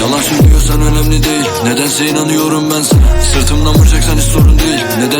Yalan söylüyorsan önemli değil. Nedense inanıyorum ben sana. Sırtımdan vuracaksan hiç sorun değil.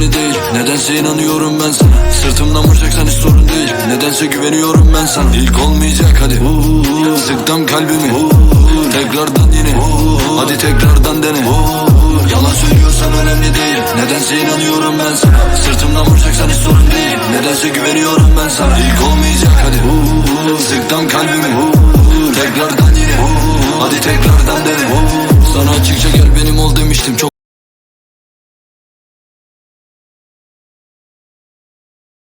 önemli değil. Nedense inanıyorum ben sana. Sırtımdan vuracaksan hiç sorun değil. Nedense güveniyorum ben sana. İlk olmayacak hadi. Sıktım kalbimi. Tekrardan yine. Hadi tekrardan dene. Yalan söylüyorsan önemli değil. Nedense inanıyorum ben sana. Sırtımdan vuracaksan hiç sorun değil. Nedense güveniyorum ben sana. İlk olmayacak hadi. Sıktım kalbimi. Tekrardan yine. Hadi tekrardan dene. Sana açıkça gel benim ol demiştim. Çok